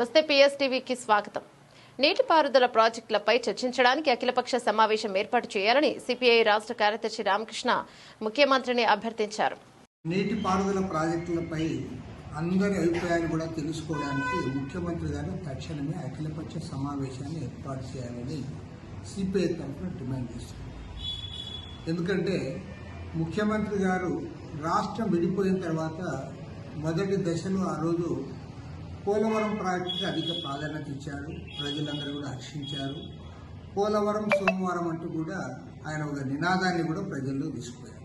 నమస్తే పిఎస్టీవీకి స్వాగతం. నీటిపారుదల ప్రాజెక్టులపై చర్చించడానికి అఖిలపక్ష సమావేశం ఏర్పాటు చేయాలని సిపిఐ రాష్ట్ర కార్యదర్శి రామకృష్ణ ముఖ్యమంత్రిని అభ్యర్థించారు. నీటిపారుదల ప్రాజెక్టులపై అందరి అభిప్రాయాలు కూడా తెలుసుకోవడానికి ముఖ్యమంత్రి గారు తక్షణమే అఖిలపక్ష సమావేశాన్ని ఏర్పాటు చేయాలని సిపిఐ తరఫున డిమాండ్ చేస్తున్నారు ఎందుకంటే ముఖ్యమంత్రి గారు రాష్ట్రం విడిపోయిన తర్వాత మొదటి దశలో ఆ రోజు పోలవరం ప్రాజెక్టుకి అధిక ప్రాధాన్యత ఇచ్చారు. ప్రజలందరూ కూడా హర్షించారు. పోలవరం సోమవారం అంటూ కూడా ఆయన ఒక నినాదాన్ని కూడా ప్రజల్లో తీసుకుపోయారు.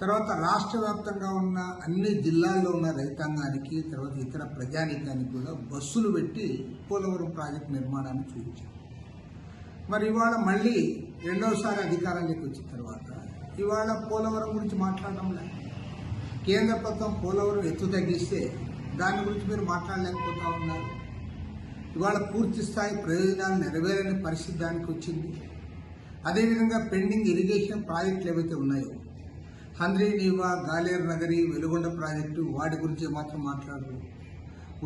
తర్వాత రాష్ట్ర వ్యాప్తంగా ఉన్న అన్ని జిల్లాల్లో ఉన్న రైతాంగానికి తర్వాత ఇతర ప్రజానీకానికి కూడా బస్సులు పెట్టి పోలవరం ప్రాజెక్టు నిర్మాణాన్ని చూపించారు. మరి ఇవాళ మళ్ళీ రెండవసారి అధికారంలోకి వచ్చిన తర్వాత ఇవాళ పోలవరం గురించి మాట్లాడడం లేదు. కేంద్ర ప్రభుత్వం పోలవరం ఎత్తు తగ్గిస్తే దాని గురించి మీరు మాట్లాడలేకపోతా ఉన్నారు. ఇవాళ పూర్తి స్థాయి ప్రయోజనాలు నెరవేరని పరిస్థితి దానికి వచ్చింది అదేవిధంగా పెండింగ్ ఇరిగేషన్ ప్రాజెక్టులు ఏవైతే ఉన్నాయో హంద్రీ నీవా గాలేరు నగరి వెలుగొండ ప్రాజెక్టు వాటి గురించి మాత్రం మాట్లాడరు.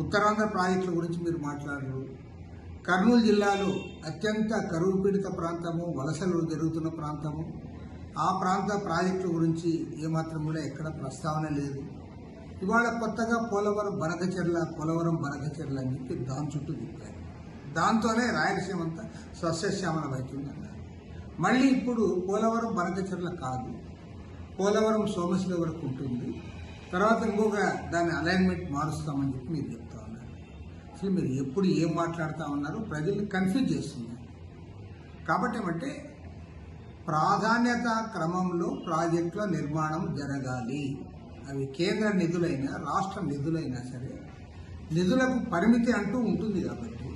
ఉత్తరాంధ్ర ప్రాజెక్టుల గురించి మీరు మాట్లాడరు. కర్నూలు జిల్లాలో అత్యంత కరువు పీడిత ప్రాంతము వలసలు జరుగుతున్న ప్రాంతము. ఆ ప్రాంత ప్రాజెక్టుల గురించి ఏమాత్రం కూడా ఎక్కడ ప్రస్తావన లేదు. ఇవాళ కొత్తగా పోలవరం బనకచెర్ల పోలవరం బనకచెర్ల అని చెప్పి దాని చుట్టూ తిప్పారు. దాంతోనే రాయలసీమ అంతా సస్యశ్యామలం అవుతుందన్నారు మళ్ళీ ఇప్పుడు పోలవరం బనకచెర్ల కాదు పోలవరం సోమశిల వరకు ఉంటుంది తర్వాత ఇంకొక దాని అలైన్మెంట్ మారుస్తామని చెప్పి మీరు చెప్తా ఉన్నారు. అసలు మీరు ఎప్పుడు ఏం మాట్లాడుతూ ఉన్నారు? ప్రజల్ని కన్ఫ్యూజ్ చేస్తున్నారు. కాబట్టి ఏమంటే ప్రాధాన్యత క్రమంలో ప్రాజెక్టుల నిర్మాణం జరగాలి. అవి కేంద్ర నిధులైనా రాష్ట్ర నిధులైనా సరే నిధులకు పరిమితి అంటూ ఉంటుంది కాబట్టి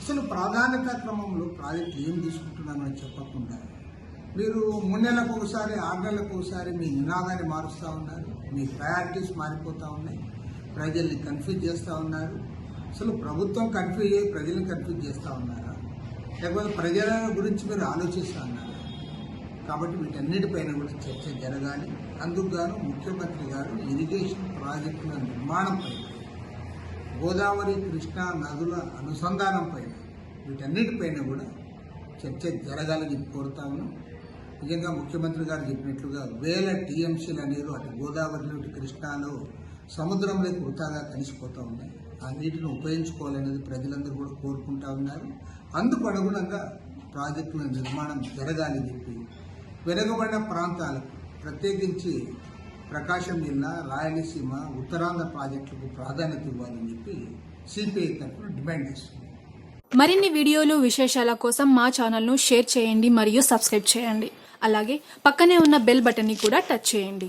అసలు ప్రాధాన్యత క్రమంలో ప్రాజెక్ట్ ఏం తీసుకుంటున్నామని చెప్పకుండా మీరు మూడు నెలలకు ఒకసారి ఆరు నెలలకు ఒకసారి మీ నినాదాన్ని మారుస్తూ ఉన్నారు మీ ప్రయారిటీస్ మారిపోతూ ఉన్నాయి ప్రజల్ని కన్ఫ్యూజ్ చేస్తూ ఉన్నారు అసలు ప్రభుత్వం కన్ఫ్యూజ్ అయ్యి ప్రజల్ని కన్ఫ్యూజ్ చేస్తూ ఉన్నారా? లేకపోతే ప్రజల గురించి మీరు ఆలోచిస్తూ ఉన్నారు? కాబట్టి వీటన్నిటిపైన కూడా చర్చ జరగాలి. అందుకుగాను ముఖ్యమంత్రి గారు ఇరిగేషన్ ప్రాజెక్టుల నిర్మాణం పైన గోదావరి కృష్ణా నదుల అనుసంధానం పైన వీటన్నిటిపైన కూడా చర్చ జరగాలని చెప్పి కోరుతా ఉన్నాం. నిజంగా ముఖ్యమంత్రి గారు చెప్పినట్లుగా వేల టీఎంసీల నీరు అటు గోదావరిలో అటు కృష్ణాలో సముద్రంలోకి వృతాగా కలిసిపోతూ ఉన్నాయి. ఆ నీటిని ఉపయోగించుకోవాలనేది ప్రజలందరూ కూడా కోరుకుంటా ఉన్నారు. అందుకు అనుగుణంగా ప్రాజెక్టుల నిర్మాణం జరగాలని చెప్పి వెనుకబడిన ప్రాంతాలకు ప్రత్యేకించి ప్రకాశం జిల్లా రాయలసీమ ఉత్తరాంధ్ర ప్రాజెక్టులకు ప్రాధాన్యత ఇవ్వాలని చెప్పి సిపిఐ తరఫున డిమాండ్ చేస్తుంది. మరిన్ని వీడియోలు విశేషాల కోసం మా ఛానల్ను షేర్ చేయండి మరియు సబ్స్క్రైబ్ చేయండి. అలాగే పక్కనే ఉన్న బెల్ బటన్ని కూడా టచ్ చేయండి.